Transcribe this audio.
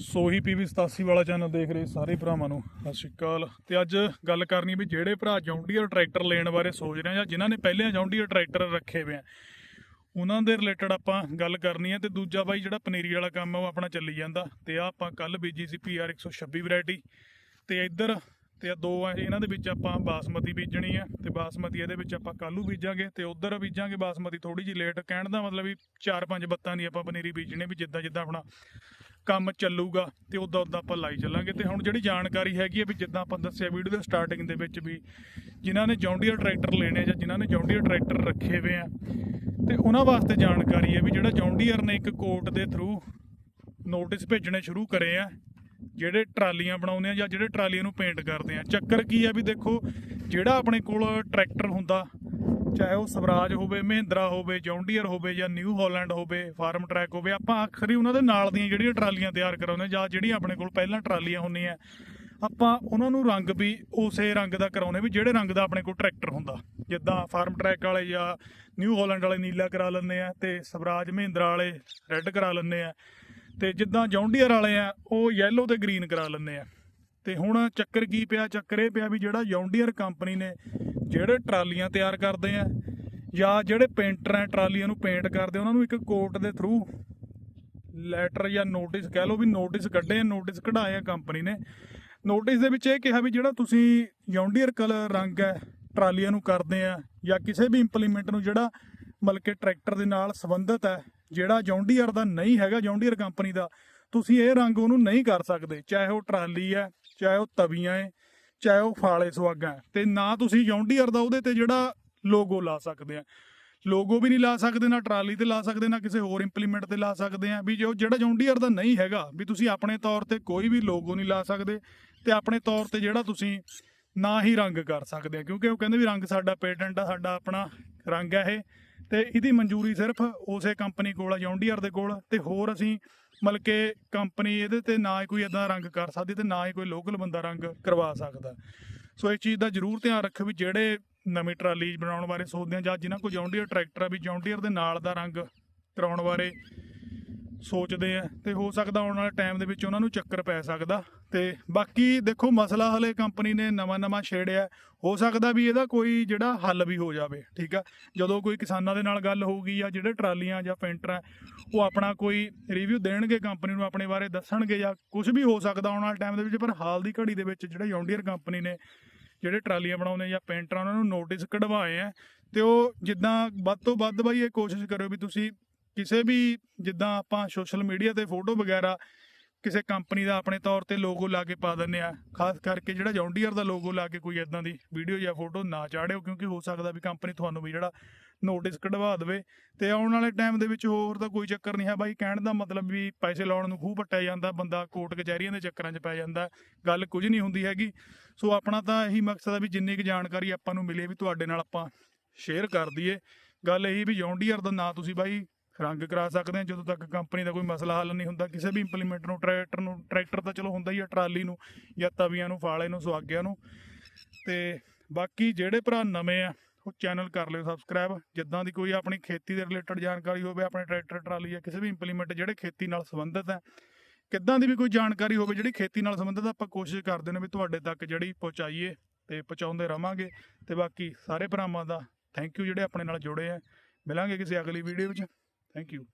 ਸੋਹੀ PV 87 ਵਾਲਾ channel ਦੇਖ ਰਹੇ ਸਾਰੇ ਭਰਾਵਾਂ ਨੂੰ। ਸਤਿ ਸ਼੍ਰੀ ਅਕਾਲ। ਤੇ ਅੱਜ ਗੱਲ ਕਰਨੀ ਵੀ ਜਿਹੜੇ ਭਰਾ ਜੌਂਡੀਅਰ ਟਰੈਕਟਰ ਲੈਣ ਬਾਰੇ ਸੋਚ ਰਹੇ ਆ ਜਾਂ ਜਿਨ੍ਹਾਂ ਨੇ ਪਹਿਲੇ ਜੌਂਡੀਅਰ ਟਰੈਕਟਰ ਰੱਖੇ ਹੋਏ ਆ, ਉਹਨਾਂ ਦੇ ਰਿਲੇਟਡ ਆਪਾਂ ਗੱਲ ਕਰਨੀ ਹੈ ਤੇ ਦੂਜਾ ਬਾਈ ਜਿਹੜਾ ਪਨੀਰੀ ਵਾਲਾ ਕੰਮ ਆ, ਉਹ ਆਪਣਾ ਚੱਲੀ ਜਾਂਦਾ। ਤੇ ਆ ਆਪਾਂ ਕੱਲ ਬੀਜੀ ਸੀ ਪੀਆਰ 126 ਵੈਰਾਈਟੀ ਤੇ ਇੱਧਰ ਤੇ ਆ ਦੋ ਆ, ਇਹਨਾਂ ਦੇ ਵਿੱਚ ਆਪਾਂ ਬਾਸਮਤੀ ਬੀਜਣੀ ਆ ਤੇ ਬਾਸਮਤੀ ਇਹਦੇ ਵਿੱਚ ਆਪਾਂ ਕੱਲੂ ਬੀਜਾਂਗੇ ਤੇ ਉਧਰ ਬੀਜਾਂਗੇ ਬਾਸਮਤੀ। ਥੋੜੀ ਜਿਹੀ ਲੇਟ ਕਹਿਣ ਦਾ ਮਤਲਬ ਵੀ 4-5 ਬੱਤਾਂ ਦੀ ਆਪਾਂ ਪਨੀਰੀ ਬੀਜਣੀ ਵੀ ਜਿੱਦਾਂ ਜਿੱਦਾਂ ਆਪਣਾ ਕੰਮ ਚੱਲੂਗਾ ਤੇ ਉਦਾਂ ਉਦਾਂ ਆਪਾਂ ਲਾਈ ਚੱਲਾਂਗੇ। ਤੇ ਹੁਣ ਜਿਹੜੀ ਜਾਣਕਾਰੀ ਹੈਗੀ ਹੈ ਵੀ ਜਿੱਦਾਂ ਆਪਾਂ ਦੱਸਿਆ ਵੀਡੀਓ ਦੇ ਸਟਾਰਟਿੰਗ ਦੇ ਵਿੱਚ ਵੀ ਜਿਨ੍ਹਾਂ ਨੇ ਜੌਂਡੀਅਰ ਟਰੈਕਟਰ ਲੈਣੇ ਆ ਜਾਂ ਜਿਨ੍ਹਾਂ ਨੇ ਜੌਂਡੀਅਰ ਟਰੈਕਟਰ ਰੱਖੇ ਹੋਏ ਆ, ਤੇ ਉਹਨਾਂ ਵਾਸਤੇ ਜਾਣਕਾਰੀ ਹੈ ਵੀ ਜਿਹੜਾ ਜੌਂਡੀਅਰ ਨੇ ਇੱਕ ਕੋਰਟ ਦੇ ਥਰੂ ਨੋਟਿਸ ਭੇਜਣੇ ਸ਼ੁਰੂ ਕਰੇ ਆ, ਜਿਹੜੇ ਟਰਾਲੀਆਂ ਬਣਾਉਂਦੇ ਆ ਜਾਂ ਜਿਹੜੇ ਟਰਾਲੀਆਂ ਨੂੰ ਪੇਂਟ ਕਰਦੇ ਆ। ਚੱਕਰ ਕੀ ਆ ਵੀ ਦੇਖੋ, ਜਿਹੜਾ ਆਪਣੇ ਕੋਲ ਟਰੈਕਟਰ ਹੁੰਦਾ ਚਾਹੇ ਉਹ ਸਵਰਾਜ ਹੋਵੇ, ਮਹਿੰਦਰਾ ਹੋਵੇ, ਜੌਂਡੀਅਰ ਹੋਵੇ ਜਾਂ ਨਿਊ ਹਾਲੈਂਡ ਹੋਵੇ, ਫਾਰਮ ਟਰੈਕ ਹੋਵੇ, ਆਪਾਂ ਆਖਰੀ ਉਹਨਾਂ ਦੇ ਨਾਲ ਦੀਆਂ ਜਿਹੜੀਆਂ ਟਰਾਲੀਆਂ ਤਿਆਰ ਕਰਾਉਂਦੇ ਜਾਂ ਜਿਹੜੀਆਂ ਆਪਣੇ ਕੋਲ ਪਹਿਲਾਂ ਟਰਾਲੀਆਂ ਹੁੰਦੀਆਂ, ਆਪਾਂ ਉਹਨਾਂ ਨੂੰ ਰੰਗ ਵੀ ਉਸੇ ਰੰਗ ਦਾ ਕਰਾਉਨੇ ਵੀ ਜਿਹੜੇ ਰੰਗ ਦਾ ਆਪਣੇ ਕੋਲ ਟਰੈਕਟਰ ਹੁੰਦਾ। ਜਿੱਦਾਂ ਫਾਰਮ ਟਰੈਕ ਵਾਲੇ ਜਾਂ ਨਿਊ ਹਾਲੈਂਡ ਵਾਲੇ ਨੀਲਾ ਕਰਾ ਲੈਂਦੇ ਆ ਤੇ ਸਵਰਾਜ ਮਹਿੰਦਰਾ ਵਾਲੇ ਰੈੱਡ ਕਰਾ ਲੈਂਦੇ ਆ ਤੇ ਜਿੱਦਾਂ ਜੌਂਡੀਅਰ ਵਾਲੇ ਆ, ਉਹ ਯੈਲੋ ਤੇ ਗ੍ਰੀਨ ਕਰਾ ਲੈਂਦੇ ਆ। ਤੇ ਹੁਣ ਚੱਕਰ ਕੀ ਪਿਆ, ਚੱਕਰ ਇਹ ਪਿਆ ਵੀ ਜਿਹੜਾ ਜੌਂਡੀਅਰ ਕੰਪਨੀ ਨੇ ਜਿਹੜੇ ਟਰਾਲੀਆਂ ਤਿਆਰ ਕਰਦੇ ਆ ਜਾਂ ਜਿਹੜੇ ਪੇਂਟਰ ਆ ਟਰਾਲੀਆਂ ਨੂੰ ਪੇਂਟ ਕਰਦੇ ਉਹਨਾਂ ਨੂੰ ਇੱਕ ਕੋਰਟ ਦੇ ਥਰੂ ਲੈਟਰ ਜਾਂ ਨੋਟਿਸ ਕਹਿ ਲਓ ਵੀ ਨੋਟਿਸ ਕੱਢੇ ਆ ਨੋਟਿਸ ਕਢਾਏ ਆ ਕੰਪਨੀ ਨੇ। ਨੋਟਿਸ ਦੇ ਵਿੱਚ ਇਹ ਕਿਹਾ ਵੀ ਜਿਹੜਾ ਤੁਸੀਂ ਜੌਂਡੀਅਰ ਕਲਰ ਰੰਗ ਹੈ, ਟਰਾਲੀਆਂ ਨੂੰ ਕਰਦੇ ਆ ਜਾਂ ਕਿਸੇ ਵੀ ਇੰਪਲੀਮੈਂਟ ਨੂੰ ਜਿਹੜਾ ਮਤਲਬ ਕਿ ਟਰੈਕਟਰ ਦੇ ਨਾਲ ਸੰਬੰਧਿਤ ਹੈ, ਜਿਹੜਾ ਜੌਂਡੀਅਰ ਦਾ ਨਹੀਂ ਹੈਗਾ ਜੌਂਡੀਅਰ ਕੰਪਨੀ ਦਾ, ਤੁਸੀਂ ਇਹ ਰੰਗ ਉਹਨੂੰ ਨਹੀਂ ਕਰ ਸਕਦੇ, ਚਾਹੇ ਉਹ ਟਰਾਲੀ ਹੈ, ਚਾਹੇ ਉਹ ਤਵੀਆਂ ਹੈ। ਚਾਹੇ ਉਹ ਫਾਲੇ ਸੁਹਾਗਾ ਹੈ। ਤੇ ਨਾ ਤੁਸੀਂ ਜੌਂਡੀਅਰ ਦਾ ਉਹਦੇ ਤੇ ਜਿਹੜਾ ਲੋਗੋ ਲਾ ਸਕਦੇ ਆ। ਲੋਗੋ ਵੀ ਨਹੀਂ ਲਾ ਸਕਦੇ, ਨਾ ਟਰਾਲੀ ਤੇ ਲਾ ਸਕਦੇ, ਨਾ ਕਿਸੇ ਹੋਰ ਇੰਪਲੀਮੈਂਟ ਤੇ ਲਾ ਸਕਦੇ ਆ। ਵੀ ਜੋ ਜਿਹੜਾ ਜੌਂਡੀਅਰ ਦਾ ਨਹੀਂ ਹੈਗਾ, ਵੀ ਤੁਸੀਂ ਆਪਣੇ ਤੌਰ ਤੇ ਕੋਈ ਵੀ ਲੋਗੋ ਨਹੀਂ ਲਾ ਸਕਦੇ ਤੇ ਆਪਣੇ ਤੌਰ ਤੇ ਜਿਹੜਾ ਤੁਸੀਂ ਨਾ ਹੀ ਰੰਗ ਕਰ ਸਕਦੇ ਆ। ਕਿਉਂਕਿ ਉਹ ਕਹਿੰਦੇ ਵੀ ਰੰਗ ਸਾਡਾ ਪੇਟੈਂਟ ਆ, ਸਾਡਾ ਆਪਣਾ ਰੰਗ ਹੈ ਇਹ। ਤੇ ਇਹਦੀ ਮਨਜ਼ੂਰੀ ਸਿਰਫ ਉਸੇ ਕੰਪਨੀ ਕੋਲ ਆ ਜੌਂਡੀਅਰ ਦੇ ਕੋਲ। ਤੇ ਹੋਰ ਅਸੀਂ ਮਤਲਬ ਕਿ ਕੰਪਨੀ ਇਹਦੇ ਤੇ ਨਾ ਹੀ ਕੋਈ ਇਦਾਂ ਰੰਗ ਕਰ ਸਕਦੀ ਤੇ ਨਾ ਹੀ ਕੋਈ ਲੋਕਲ ਬੰਦਾ ਰੰਗ ਕਰਵਾ ਸਕਦਾ। ਸੋ ਇਸ ਚੀਜ਼ ਦਾ ਜ਼ਰੂਰ ਧਿਆਨ ਰੱਖੋ ਵੀ ਜਿਹੜੇ ਨਵੀਂ ਟਰਾਲੀ ਬਣਾਉਣ ਬਾਰੇ ਸੋਚਦੇ ਆ ਜਾਂ ਜਿਨ੍ਹਾਂ ਕੋਲ ਜੌਂਡੀਅਰ ਟਰੈਕਟਰ ਆ ਵੀ ਜੌਂਡੀਅਰ ਦੇ ਨਾਲ ਦਾ ਰੰਗ ਕਰਾਉਣ ਬਾਰੇ ਸੋਚਦੇ ਆ ਤੇ ਹੋ ਸਕਦਾ ਆਉਣ ਵਾਲੇ ਟਾਈਮ ਦੇ ਵਿੱਚ ਉਹਨਾਂ ਨੂੰ ਚੱਕਰ ਪੈ ਸਕਦਾ। ਤੇ ਬਾਕੀ ਦੇਖੋ ਮਸਲਾ ਹਲੇ ਕੰਪਨੀ ਨੇ ਨਵਾਂ ਨਵਾਂ ਛੇੜਿਆ। ਹੋ ਸਕਦਾ ਵੀ ਇਹਦਾ ਕੋਈ ਜਿਹੜਾ ਹੱਲ ਵੀ ਹੋ ਜਾਵੇ, ਠੀਕ ਆ? ਜਦੋਂ ਕੋਈ ਕਿਸਾਨਾਂ ਦੇ ਨਾਲ ਗੱਲ ਹੋਊਗੀ ਜਾਂ ਜਿਹੜੇ ਟਰਾਲੀਆਂ ਜਾਂ ਪੇਂਟਰ ਆ ਉਹ ਆਪਣਾ ਕੋਈ ਰਿਵਿਊ ਦੇਣਗੇ ਕੰਪਨੀ ਨੂੰ, ਆਪਣੇ ਬਾਰੇ ਦੱਸਣਗੇ ਜਾਂ ਕੁਝ ਵੀ ਹੋ ਸਕਦਾ ਆਉਣ ਵਾਲੇ ਟਾਈਮ ਦੇ ਵਿੱਚ, ਪਰ ਹਾਲ ਦੀ ਘੜੀ ਦੇ ਵਿੱਚ ਜਿਹੜਾ ਯੌਂਡੀਅਰ ਕੰਪਨੀ ਨੇ ਜਿਹੜੇ ਟਰਾਲੀਆਂ ਬਣਾਉਂਦੇ ਜਾਂ ਪੇਂਟਰ, ਉਹਨਾਂ ਨੂੰ ਨੋਟਿਸ ਕਢਵਾਏ ਆ ਤੇ ਉਹ ਜਿੱਦਾਂ ਵੱਧ ਤੋਂ ਵੱਧ ਬਾਈ ਇਹ ਕੋਸ਼ਿਸ਼ ਕਰਿਓ ਵੀ ਤੁਸੀਂ ਕਿਸੇ ਵੀ ਜਿੱਦਾਂ ਆਪਾਂ ਸੋਸ਼ਲ ਮੀਡੀਆ ਤੇ ਫੋਟੋ ਵਗੈਰਾ ਕਿਸੇ ਕੰਪਨੀ ਦਾ ਆਪਣੇ ਤੌਰ ਤੇ ਲੋਗੋ ਲਾ ਕੇ ਪਾ ਦਿੰਦੇ ਆ। ਖਾਸ ਕਰਕੇ ਜਿਹੜਾ ਜੌਂਡੀਅਰ ਦਾ ਲੋਗੋ ਲਾ ਕੇ ਕੋਈ ਇਦਾਂ ਦੀ ਵੀਡੀਓ ਜਾਂ ਫੋਟੋ ਨਾ ਚਾੜਿਓ, ਕਿਉਂਕਿ ਹੋ ਸਕਦਾ ਵੀ ਕੰਪਨੀ ਤੁਹਾਨੂੰ ਵੀ ਜਿਹੜਾ ਨੋਟਿਸ ਕਢਵਾ ਦੇਵੇ। ਤੇ ਆਉਣ ਵਾਲੇ ਟਾਈਮ ਦੇ ਵਿੱਚ ਹੋਰ ਤਾਂ ਕੋਈ ਚੱਕਰ ਨਹੀਂ ਹੈ ਬਾਈ। ਕਹਿਣ ਦਾ ਮਤਲਬ ਵੀ ਪੈਸੇ ਲਾਉਣ ਨੂੰ ਖੂਹ ਪੱਟਿਆ ਜਾਂਦਾ, ਬੰਦਾ ਕੋਰਟ ਕਚਹਿਰੀਆਂ ਦੇ ਚੱਕਰਾਂ 'ਚ ਪੈ ਜਾਂਦਾ, ਗੱਲ ਕੁਝ ਨਹੀਂ ਹੁੰਦੀ ਹੈਗੀ। ਸੋ ਆਪਣਾ ਤਾਂ ਇਹੀ ਮਕਸਦ ਹੈ ਵੀ ਜਿੰਨੀ ਕੁ ਜਾਣਕਾਰੀ ਆਪਾਂ ਨੂੰ ਮਿਲੇ ਵੀ ਤੁਹਾਡੇ ਨਾਲ ਆਪਾਂ ਸ਼ੇਅਰ ਕਰ ਦਈਏ। ਗੱਲ ਇਹੀ ਵੀ ਜੌਂਡੀਅਰ ਦਾ ਨਾਂ ਤੁਸੀਂ ਬਾਈ ਰੰਗ ਕਰਾ ਸਕਦੇ ਹਾਂ। ਜਦੋਂ ਤੱਕ ਕੰਪਨੀ ਦਾ ਕੋਈ ਮਸਲਾ ਹੱਲ ਨਹੀਂ ਹੁੰਦਾ, ਕਿਸੇ ਵੀ ਇੰਪਲੀਮੈਂਟ ਨੂੰ ਟਰੈਕਟਰ ਨੂੰ ਟਰੈਕਟਰ ਤਾਂ ਚਲੋ ਹੁੰਦਾ ਹੀ ਆ, ਟਰਾਲੀ ਨੂੰ ਜਾਂ ਤਵੀਆਂ ਨੂੰ, ਫਾਲੇ ਨੂੰ ਸੁਆਗਿਆਂ ਨੂੰ। ਤੇ ਬਾਕੀ ਜਿਹੜੇ ਭਰਾ ਨਵੇਂ ਆ, ਉਹ ਚੈਨਲ ਕਰ ਲਿਓ ਸਬਸਕ੍ਰਾਈਬ ਜਿੱਦਾਂ ਦੀ ਕੋਈ ਆਪਣੀ ਖੇਤੀ ਦੇ ਰਿਲੇਟਡ ਜਾਣਕਾਰੀ ਹੋਵੇ, ਆਪਣੇ ਟਰੈਕਟਰ ਟਰਾਲੀ ਜਾਂ ਕਿਸੇ ਵੀ ਇੰਪਲੀਮੈਂਟ ਜਿਹੜੇ ਖੇਤੀ ਨਾਲ ਸੰਬੰਧਿਤ ਹੈ ਕਿੱਦਾਂ ਦੀ ਵੀ ਕੋਈ ਜਾਣਕਾਰੀ ਹੋਵੇ ਜਿਹੜੀ ਖੇਤੀ ਨਾਲ ਸੰਬੰਧਿਤ ਆਪਾਂ ਕੋਸ਼ਿਸ਼ ਕਰਦੇ ਨੇ ਵੀ ਤੁਹਾਡੇ ਤੱਕ ਜਿਹੜੀ ਪਹੁੰਚਾਈਏ ਤੇ ਪਹੁੰਚਾਉਂਦੇ ਰਵਾਂਗੇ। ਤੇ ਬਾਕੀ ਸਾਰੇ ਭਰਾਵਾਂ ਦਾ ਥੈਂਕ ਯੂ ਜਿਹੜੇ ਆਪਣੇ ਨਾਲ ਜੁੜੇ ਆ। ਮਿਲਾਂਗੇ ਕਿਸੇ ਅਗਲੀ ਵੀਡੀਓ ਵਿੱਚ ਥੈਂਕ ਯੂ